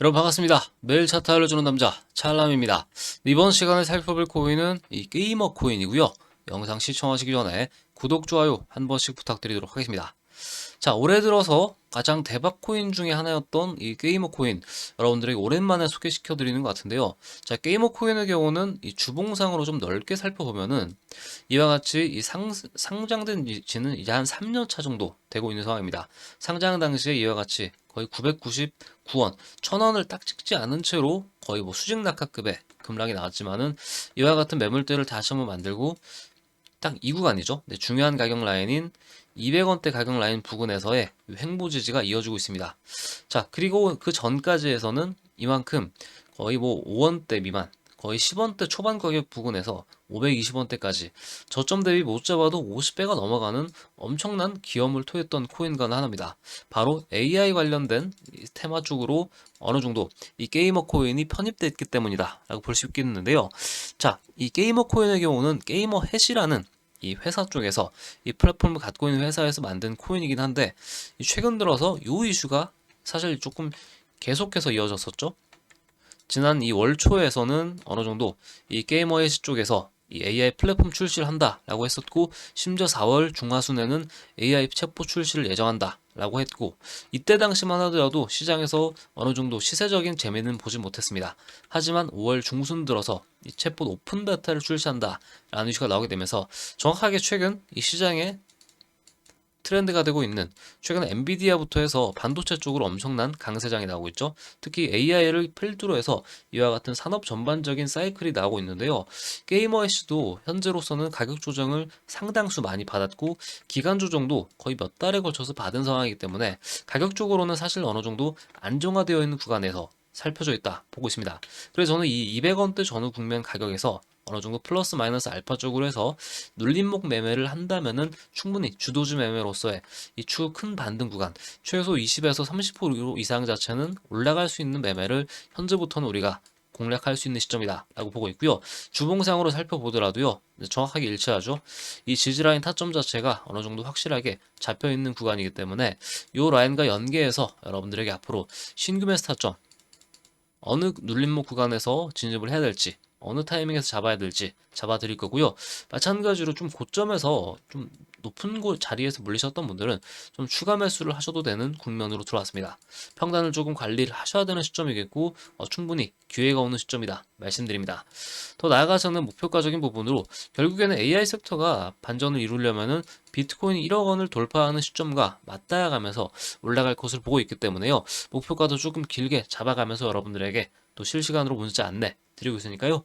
여러분 반갑습니다. 매일 차트 알려주는 남자 찰람입니다. 이번 시간에 살펴볼 코인은 이 게이머 코인이고요. 영상 시청하시기 전에 구독, 좋아요 한 번씩 부탁드리도록 하겠습니다. 자, 올해 들어서 가장 대박 코인 중에 하나였던 이 게이머 코인 여러분들에게 오랜만에 소개시켜 드리는 것 같은데요. 자, 게이머 코인의 경우는 이 주봉상으로 좀 넓게 살펴보면은 이와 같이 이 상, 상장된 지는 이제 한 3년 차 정도 되고 있는 상황입니다. 상장 당시에 이와 같이 거의 999원, 1000원을 딱 찍지 않은 채로 거의 뭐 수직 낙하급의 급락이 나왔지만은 이와 같은 매물대를 다시 한번 만들고 딱이 구간이죠. 네, 중요한 가격 라인인 200원대 가격 라인 부근에서의 횡보 지지가 이어지고 있습니다. 자, 그리고 그 전까지에서는 이만큼 거의 뭐 5원대 미만, 거의 10원대 초반 가격 부근에서 520원대까지 저점 대비 못 잡아도 50배가 넘어가는 엄청난 기염을 토했던 코인과는 하나입니다. 바로 AI 관련된 이 테마 쪽으로 어느 정도 이 게이머 코인이 편입됐기 때문이다 라고 볼 수 있겠는데요. 자, 이 게이머 코인의 경우는 게이머 해시라는 이 회사 쪽에서 이 플랫폼을 갖고 있는 회사에서 만든 코인이긴 한데 이 최근 들어서 이 이슈가 사실 조금 계속해서 이어졌었죠. 지난 이 월 초에서는 어느 정도 이 게이머 해시 쪽에서 이 AI 플랫폼 출시를 한다라고 했었고 심지어 4월 중하순에는 AI 챗봇 출시를 예정한다 라고 했고 이때 당시만 하더라도 시장에서 어느 정도 시세적인 재미는 보지 못했습니다. 하지만 5월 중순 들어서 이 챗봇 오픈 베타를 출시한다 라는 이슈가 나오게 되면서 정확하게 최근 이 시장에 트렌드가 되고 있는 최근 엔비디아부터 해서 반도체 쪽으로 엄청난 강세장이 나오고 있죠. 특히 AI를 필두로 해서 이와 같은 산업 전반적인 사이클이 나오고 있는데요. 게이머 애쉬도 현재로서는 가격 조정을 상당수 많이 받았고 기간 조정도 거의 몇 달에 걸쳐서 받은 상황이기 때문에 가격적으로는 사실 어느 정도 안정화되어 있는 구간에서 살펴져 있다 보고 있습니다. 그래서 저는 이 200원대 전후 국면 가격에서 어느 정도 플러스 마이너스 알파 쪽으로 해서 눌림목 매매를 한다면은 충분히 주도주 매매로서의 이 추후 큰 반등 구간 최소 20에서 30% 이상 자체는 올라갈 수 있는 매매를 현재부터는 우리가 공략할 수 있는 시점이다 라고 보고 있고요. 주봉상으로 살펴보더라도요. 정확하게 일치하죠. 이 지지라인 타점 자체가 어느 정도 확실하게 잡혀 있는 구간이기 때문에 이 라인과 연계해서 여러분들에게 앞으로 신규 매수 타점 어느 눌림목 구간에서 진입을 해야 될지 어느 타이밍에서 잡아야 될지 잡아 드릴 거고요. 마찬가지로 좀 고점에서 좀 높은 곳 자리에서 물리셨던 분들은 좀 추가 매수를 하셔도 되는 국면으로 들어왔습니다. 평단을 조금 관리를 하셔야 되는 시점이겠고 어, 충분히 기회가 오는 시점이다 말씀드립니다. 더 나아가서는 목표가적인 부분으로 결국에는 AI 섹터가 반전을 이루려면은 비트코인이 1억 원을 돌파하는 시점과 맞닿아 가면서 올라갈 것을 보고 있기 때문에요. 목표가도 조금 길게 잡아가면서 여러분들에게 또 실시간으로 문자 안내 드리고 있으니까요.